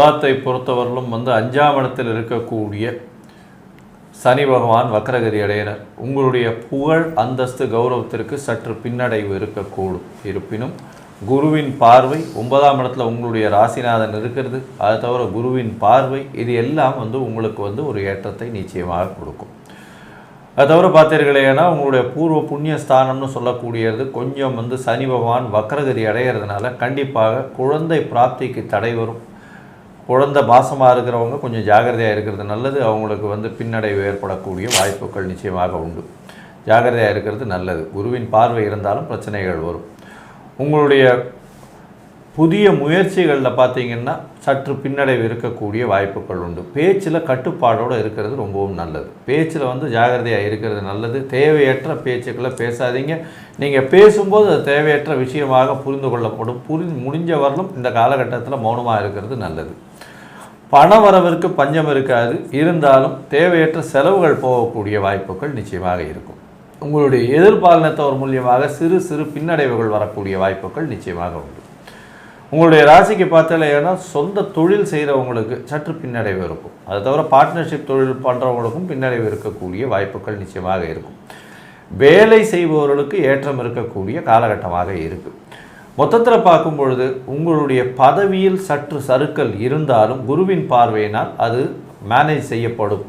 துலாத்தை பொறுத்தவரையிலும் வந்து அஞ்சாம் இடத்தில் இருக்கக்கூடிய சனி பகவான் வக்ரகதி அடையினர் உங்களுடைய புகழ் அந்தஸ்து கௌரவத்திற்கு சற்று பின்னடைவு இருக்கக்கூடும். இருப்பினும் குருவின் பார்வை ஒன்பதாம் இடத்துல உங்களுடைய ராசிநாதன் இருக்கிறது. அது தவிர குருவின் பார்வை இது எல்லாம் வந்து உங்களுக்கு வந்து ஒரு ஏற்றத்தை நிச்சயமாக கொடுக்கும். அது தவிர பார்த்தீர்களேனா உங்களுடைய பூர்வ புண்ணிய ஸ்தானம்னு சொல்லக்கூடியது கொஞ்சம் வந்து சனி பகவான் வக்ரகதி அடையிறதுனால கண்டிப்பாக குழந்தை பிராப்திக்கு தடை வரும். குழந்தை பாசமாக இருக்கிறவங்க கொஞ்சம் ஜாகிரதையாக இருக்கிறது நல்லது. அவங்களுக்கு வந்து பின்னடைவு ஏற்படக்கூடிய வாய்ப்புகள் நிச்சயமாக உண்டு. ஜாகிரதையாக இருக்கிறது நல்லது. குருவின் பார்வை இருந்தாலும் பிரச்சனைகள் வரும். உங்களுடைய புதிய முயற்சிகளில் பார்த்தீங்கன்னா சற்று பின்னடைவு இருக்கக்கூடிய வாய்ப்புகள் உண்டு. பேச்சில் கட்டுப்பாடோடு இருக்கிறது ரொம்பவும் நல்லது. பேச்சில் வந்து ஜாகிரதையாக இருக்கிறது நல்லது. தேவையற்ற பேச்சுக்களை பேசாதீங்க. நீங்கள் பேசும்போது அது தேவையற்ற விஷயமாக புரிந்து கொள்ளப்படும். புரி முடிஞ்ச வரலும் இந்த காலகட்டத்தில் மௌனமாக இருக்கிறது நல்லது. பண வரவிற்கு பஞ்சம் இருக்காது. இருந்தாலும் தேவையற்ற செலவுகள் போகக்கூடிய வாய்ப்புகள் நிச்சயமாக இருக்கும். உங்களுடைய எதிர்பாலினத்தவர் மூலியமாக சிறு சிறு பின்னடைவுகள் வரக்கூடிய வாய்ப்புகள் நிச்சயமாக உண்டு. உங்களுடைய ராசிக்கு பார்த்தாலேனா சொந்த தொழில் செய்கிறவங்களுக்கு சற்று பின்னடைவு இருக்கும். அதை தவிர பார்ட்னர்ஷிப் தொழில் பண்ணுறவங்களுக்கும் பின்னடைவு இருக்கக்கூடிய வாய்ப்புகள் நிச்சயமாக இருக்கும். வேலை செய்பவர்களுக்கு ஏற்றம் இருக்கக்கூடிய காலகட்டமாக இருக்குது மொத்தத்தில் பார்க்கும் பொழுது உங்களுடைய பதவியில் சற்று சறுக்கல் இருந்தாலும் குருவின் பார்வையினால் அது மேனேஜ் செய்யப்படும்.